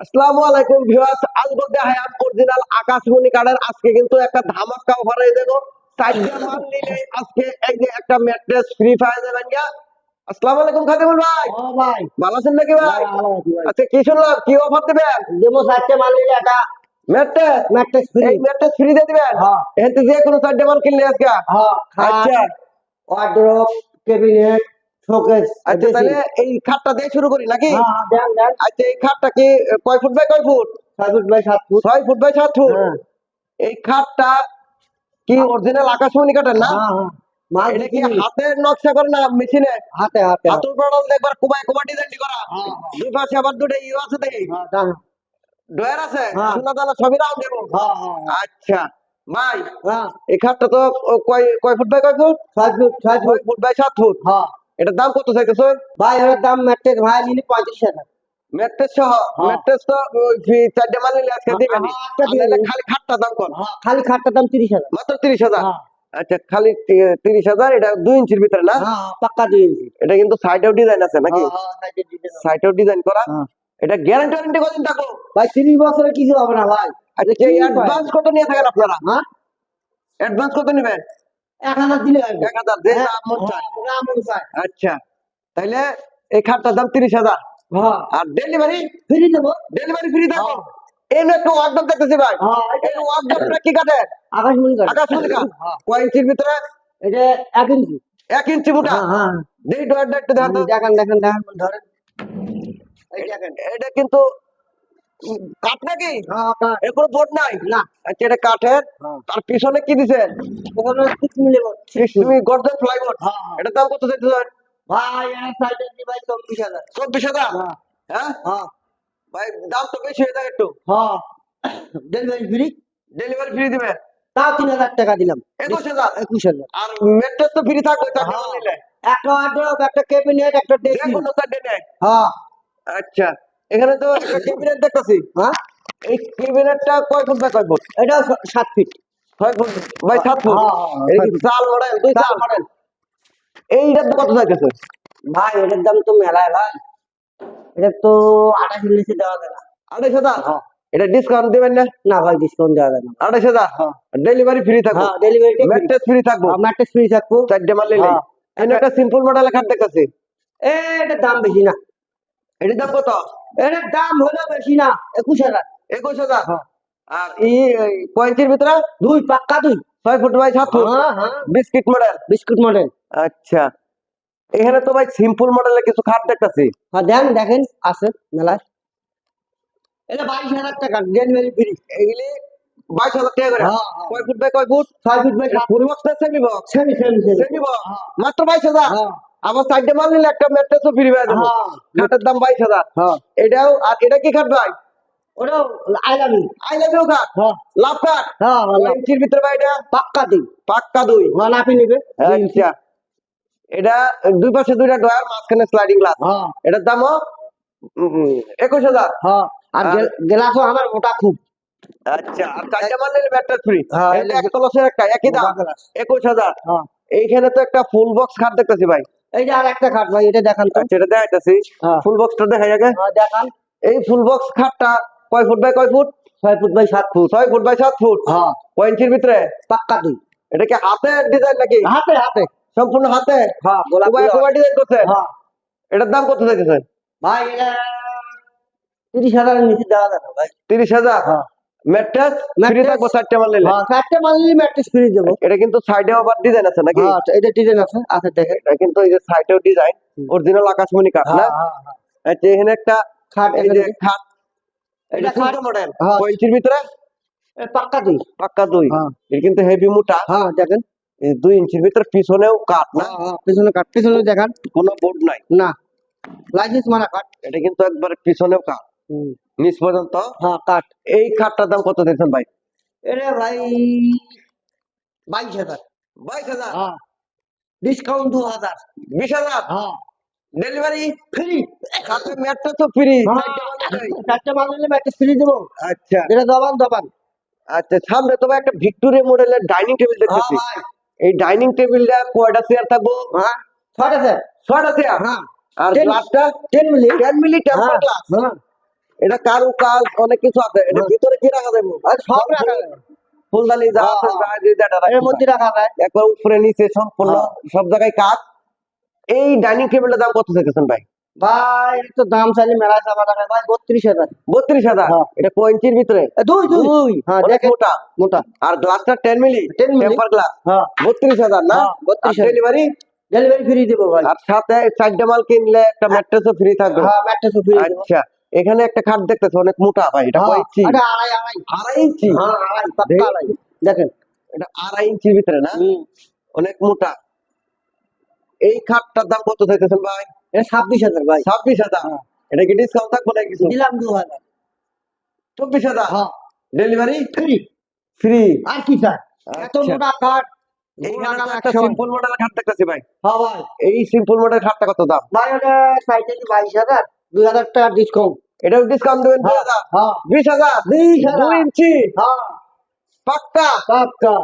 আসসালামু আলাইকুম ভিউয়ার্স আলবদে হায়াত অরিজিনাল আকাশমণি কার্ডের আজকে কিন্তু একটা ধামাকা অফার হয়ে দেবো মাল নিলে আজকে এই যে একটা ম্যাট্রেস ফ্রি পাওয়া যাবেন গা আসসালামু আলাইকুম খাদিমুল ভাই। ও ভাই। ভালো আছেন নাকি ভাই? ভালো আছি ভাই। আচ্ছা কি শুনলাম? কি অফার দিবেন? মাল নিলে একটা ম্যাট্রেস ম্যাট্রেস ফ্রি এই ম্যাট্রেস ফ্রি দিয়ে দিবেন? হ্যাঁ। যে কোনো চারটে মাল কিনলে আজকে? হ্যাঁ। আচ্ছা। ওয়ার্ড্রপ ক্যাবিনেট শোকেস আচ্ছা তাহলে এই খাটটা দিয়ে শুরু করি নাকি? হ্যাঁ আচ্ছা এই খাটটা কি কয় ফুট বাই কয় ফুট? ছয় ফুট বাই সাত ফুট। ছয় ফুট বাই সাত ফুট? এই খাটটা কি অরিজিনাল আকাশমণি কাঠের না? মাল এটা কি বিক্রি। নকশা করে না মেশিনে? হাতে হাতে হাতুর পড়াল দেখবার কুবাই কুবা ডিজাইন করা। দুই পাশে আবার দুটো ইউ আছে দেখি ডয়ার আছে। সোনা দানা সবই রাউন্ড দেবো। আচ্ছা ভাই এই খাটটা তো কয় কয় ফুট বাই কয় ফুট? ছয় ফুট ছয় ফুট বাই সাত ফুট। হ্যাঁ। এটার দাম কত চাইতেছো? ভাই এর দাম ম্যাট্রেস ভাই নিলে পঁয়ত্রিশ হাজার ম্যাট্রেস সহ? হ্যাঁ। ম্যাট্রেস তো চারটে মাল নিলে আজকে হ্যাঁ, দিবেন হ্যাঁ, একটা খালি খাটটা দাম কত? খালি খাটটার দাম তিরিশ হাজার মাত্র তিরিশ হাজার? আচ্ছা খালি তিরিশ হাজার এটা দুই ইঞ্চির ভিতরে না? পাক্কা দিয়ে দিচ্ছি এটা কিন্তু সাইডেও ডিজাইন আছে নাকি? সাইডে। সাইডেও ডিজাইন করা। এটা গ্যারান্টি ওয়ারেন্টি কতদিন থাকো ভাই তিরিশ বছরে কিছু হবে না ভাই। আচ্ছা? অ্যাডভান্স কত নিয়ে থাকেন আপনারা? হ্যাঁ? অ্যাডভান্স কত নেবেন? এক হাজার দিলে এক হাজার যে হ্যাঁ, মন চায়। হ্যাঁ। আচ্ছা তাইলে এই খাটটার দাম তিরিশ হাজার হ্যাঁ, আর ডেলিভারি ফ্রি দেবো। ডেলিভারি ফ্রি একটু দেখতেছি ভাই এই ওয়ার্কডপটা কি কাটে আকাশমণি কাঠ। আকাশ মল্লিকা হ্যাঁ, কয় ইঞ্চির ভিতরে এটা এক ইঞ্চি। এক ইঞ্চি মোটা হ্যাঁ। ডয়ারটা একটু দেখান। দেখেন, দেখেন, ধরেন। এটা কিন্তু কাঠ নাকি? হ্যাঁ, কাঠ। এর কোনো বোর্ড নাই? না, আচ্ছা এটা কাঠের। হ্যাঁ। তার পিছনে কি দিছে? গর্জন ফ্লাইবোর্ড হ্যাঁ। এটার দাম কত চাইতেছেন? ভাই, এর সাইডে দি ভাই চব্বিশ হাজার। চব্বিশ হাজার? হ্যাঁ, ভাই দাম তো বেশি হয়ে যায় একটু। হ্যাঁ। ডেলিভারি ফ্রি ডেলিভারি ফ্রি তাও তিন হাজার টাকা দিলাম। একুশ হাজার? একুশ হাজার। আর তো ফ্রি থাকবে। নিলে। একটা ওয়ার্ড্রপ একটা ক্যাবিনেট হ্যাঁ। আচ্ছা। এখানে তো ক্যাবিনেট দেখতেছি হ্যাঁ? এই ক্যাবিনেটটা কয় ফুট বাই কয় ফুট? এটা সাত ফিট ছয় ফুট বাই সাত ফুট। হ্যাঁ, হ্যাঁ, হ্যাঁ, এই চাল মডেল দুই চাল মডেল। এইটার কত চাইতেছে? ভাই এটার দাম তো মেলায় ভাই। এটা তো আঠাশ উনিশে দেওয়া যায় না আড়াইশ হাজার। এটা ডিসকাউন্ট দিবেন না? না ভাই ডিসকাউন্ট দেওয়া যায় না। আড়াইশ হাজার। ডেলিভারি ফ্রি থাকবে। হ্যাঁ ডেলিভারি ম্যাট্রেস ফ্রি থাকব। ম্যাট্রেস ফ্রি থাকব। চারটে মাল নিলে। এখানে একটা সিম্পল মডেলের খাট দেখতেছি। এটার দাম বেশি না। এটার দাম কত? এটার দাম হলো বেশি না একুশ হাজার। একুশ হাজার? হ্যাঁ। আর এই পয়েন্টের ভিতরে দুই পাক্কা দুই ছয় ফুট বাই সাত ফুট। হ্যাঁ হ্যাঁ। বিস্কিট মডেল বিস্কুট মডেল আচ্ছা। এখানে তো ভাই সিম্পল মডেলের কিছু খাট দেখতেছি। হ্যাঁ দেন দেখেন আছে মেলায়। এটা বাইশ হাজার টাকা ডেলিভারি ফ্রি এগুলি বাইশ হাজার টাকা করে? হ্যাঁ, হ্যাঁ। কয় ফুট বাই কয় ফুট? ছয় feet by full box semi box semi semi semi box মাত্র বাইশ হাজার? হ্যাঁ। আমার সাইডে মাল নিলে একটা ম্যাট্রেসও ফ্রি হয়ে। যাবে। খাটের দাম বাইশ হাজার। হ্যাঁ। এটাও আর এটা কি খাট ভাই? ওটাও খাট? হ্যাঁ। লাভ খাট? হ্যাঁ ইঞ্চির ভিতরে ভাই এটা? পাক্কা দিই। পাক্কা দুই। নাপি নিবে। আচ্ছা। এটা দুই পাশে দুইটা ডয়ার মাঝখানে স্লাইডিং গ্লাস এটার দামও একুশ হাজার। আর আর- গ্লাসও আমার মোটা খুব। আচ্ছা আর চারটা মাল নিলে ব্যাটার ফ্রি হ্যাঁ, এক তলসের একটা একই দাম। একুশ হাজার। এইখানে তো একটা ফুল বক্স খাট দেখতেছি ভাই। এই যে আর একটা খাট ভাই এটা দেখান তো। এটা দেখাইতেছি হ্যাঁ। ফুল বক্সটা দেখা যাবে হ্যাঁ, দেখান। এই ফুল বক্স খাটটা কয় ফুট বাই কয় ফুট? ছয় ফুট বাই সাত ফুট। ছয় ফুট বাই সাত ফুট? হ্যাঁ। ইঞ্চির ভিতরে? পাক্কা দিই। এটা কি হাতে ডিজাইন নাকি? হাতে হাতে। সম্পূর্ণ হাতে? হ্যাঁ দিয়ে- ডিজাইন করছে? হ্যাঁ। এটার দাম কত চাইতেছেন? ভাই এটা তিরিশ হাজারের নিচে দেওয়া যাবে ভাই। তিরিশ হাজার? হ্যাঁ। ম্যাট্রেস ফ্রি থাকব চারটে মাল নিলে। চারটে মানলি ম্যাট্রেস ফ্রি দেবো। এটা কিন্তু সাইডে আবার ডিজাইন আছে নাকি? এটা ডিজাইন আছে আছে দেখেন। এটা কিন্তু এই যে সাইডেও ডিজাইন অরিজিনাল আকাশমণি কাঠ না? আচ্ছা এখানে একটা খাট এই যে খাট এটা এটা খাট। মডেল। ভিতরে? পাক্কা দিই। পাক্কা দুই। হ্যাঁ। এটা কিন্তু হেভি মোটা। হ্যাঁ দেখেন। দুই ইঞ্চির ভিতরে পিছনেও কাঠ না? হ্যাঁ হ্যাঁ পিছনে কাট পিছনে দেখান। কোনো বোর্ড নাই। না। লাইসেন্স মারা কাট এটা কিন্তু একবারে পিছনেও কাঠ। হুম। নিচ পর্যন্ত? হ্যাঁ কাট এই কাঠটার দাম কত দিয়েছেন ভাই? এটা ভাই বাইশ হাজার। বাইশ হাজার? হ্যাঁ। ডিসকাউন্ট দু হাজার। বিশ হাজার? হ্যাঁ। Delivery free. সাথে ম্যাটটা তো ফ্রি। চারটে মাল নিলে ম্যাট্রেস ফ্রি দেবো। আচ্ছা। যেটা দবান দবান। আচ্ছা সামনে তোমার একটা ভিক্টোরিয়া মডেলের ডাইনিং টেবিল হ্যাঁ দেখতেছি। এই ডাইনিং টেবিলটা কয়টা চেয়ার থাকব? হ্যাঁ। ছয়টা স্যার ছয়টা চেয়ার হ্যাঁ। আর গ্লাসটা ten mil. Ten mil temper হ্যাঁ। গ্লাস হ্যাঁ। এটা কারু কাজ অনেক কিছু আছে। এটা। ভিতরে কি রাখা যাবে? আর সব রাখা যাবে। ফুলদানি যা আছে এর মধ্যে রাখা যায়। একবার উপরে নিচে সম্পূর্ণ। সব জায়গায় কাজ। এই ডাইনিং টেবিলের দাম কত থেকেছেন ভাই? ভাই তো দাম চাইলে মেলা চাপা টাকা ভাই বত্রিশ হাজার। বত্রিশ হাজার? হ্যাঁ। এটা কয় ভিতরে? দুই দুই। হ্যাঁ মোটা। মোটা। আর গ্লাসটা ten milli 10 milli. Temper glass হ্যাঁ। বত্রিশ হাজার না? হ্যাঁ, 32,000 ডেলিভারি ডেলিভারি ফ্রি দেবো ভাই। আর সাথে চারটা মাল কিনলে একটা ম্যাট্রেসও ফ্রি থাকবে। হ্যাঁ ম্যাট্রেসও ফ্রি আচ্ছা। এখানে একটা খাট দেখতেছে অনেক মোটা ভাই এটা কয় ইঞ্চি? এটা আড়াই আড়াই। আড়াই ইঞ্চি? হ্যাঁ আড়াই দেখেন এটা আড়াই ইঞ্চির ভিতরে না? অনেক মোটা। এই খাটটার দাম কত চাইতেছেন ভাই? এটা ছাব্বিশ হাজার ভাই। ছাব্বিশ হাজার? হ্যাঁ। এটা কি ডিসকাউন্ট থাকবে না কিছু? দিলাম দু হাজার। চব্বিশ হাজার? হ্যাঁ। ডেলিভারি ফ্রি ফ্রি আর কি স্যার এত আচ্ছা। মোটা এইখানে একটা সিম্পল মডেলের খাট দেখতেছি ভাই। হ্যাঁ ভাই। এই সিম্পল মডেলের খাটটা কত দাম? ভাই ওটা সাইকেল বাইশ হাজার। দুই হাজার টাকা ডিসকাউন্ট এটাও ডিসকাউন্ট দেবেন দুই হাজার। হ্যাঁ। বিশ হাজার। দুই ইঞ্চি। হ্যাঁ। পাক্কা? পাক্কা।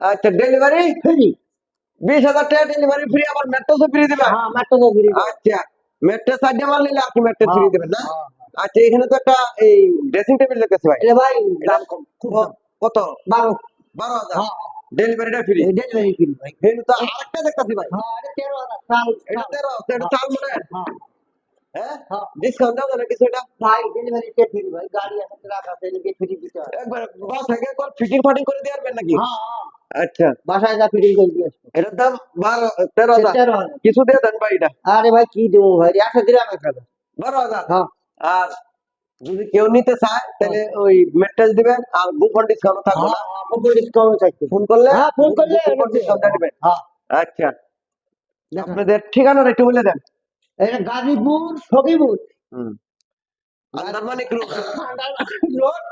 আচ্ছা ডেলিভারি ফ্রি বিশ হাজার টাকা ডেলিভারি ফ্রি আবার মেট্রোসও ফ্রি দেবে হ্যাঁ ম্যাট্রেসও ফ্রি আচ্ছা মেট্রো সাইডে মাল নিলে আপনি মেট্রো ফ্রি দেবেন না? হ্যাঁ। আচ্ছা এখানে তো একটা এই ড্রেসিং টেবিল দেখতেছি ভাই। এটা ভাই দাম কত? বারো। বারো হাজার। হ্যাঁ। ডেলিভারিটা ফ্রি ডেলিভারি ফ্রি ভাই। তো আরেকটা দেখতেছি ভাই। হ্যাঁ এটা তেরো হাজার। চাল এটা তেরো এটা চাল মডেল হ্যাঁ? হ্যাঁ। হ্যাঁ ডিসকাউন্ট দাও না কিছু ভাই ডেলিভারি কে ফ্রি ভাই গাড়ি আছে ট্রাক আছে এদিকে ফ্রি দিতে হয় একবার বাস থেকে একবার ফিটিং ফাটিং করে দিয়ে পারবেন নাকি? হ্যাঁ হ্যাঁ। আচ্ছা। বাসায় যা ফিটিং করে দিয়ে আসব। এটার দাম বারো তেরো হাজার। তেরো কিছু দিয়ে দেন ভাই এটা। আরে ভাই কি দেবো ভাই? একশো দিলাম এক বারো হাজার? হ্যাঁ। আর যদি কেউ নিতে চায় তাহলে ওই মেটেরিয়াল দিবেন আর বুফন ডিসকাউন্ট থাকবে না। হ্যাঁ ডিসকাউন্ট থাকবে। ফোন করলে? হ্যাঁ ফোন করলে ডিসকাউন্ট দিবেন। হ্যাঁ। আচ্ছা। আপনাদের ঠিকানাটা একটু বলে দেন। এটা গাজীপুর সখীপুর। আন্দারমানিক রোড। রোড?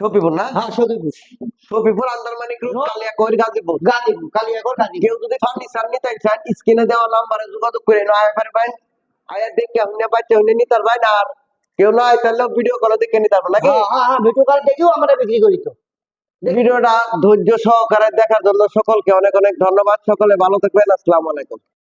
শফিপুর না? হ্যাঁ Sakhipur. Shafipur Andarmanik road road. Kaliakair Gazipur. Gazipur Kaliagarh Gazipur. কেউ যদি ফার্নিচার নিতে চান স্ক্রিনে দেওয়া নাম্বারে যোগাযোগ করে না পারবেন আয়া দেখে বাচ্চা নিতে পারবেন আর কেউ না তাহলে ভিডিও কলে দেখে নিতে পারবেন নাকি? হ্যাঁ হ্যাঁ হ্যাঁ ভিডিও কল দেখেও আমরা বিক্রি করি তো। ভিডিওটা ধৈর্য সহকারে দেখার জন্য সকলকে অনেক অনেক ধন্যবাদ। সকলে ভালো থাকবেন আসসালামু আলাইকুম।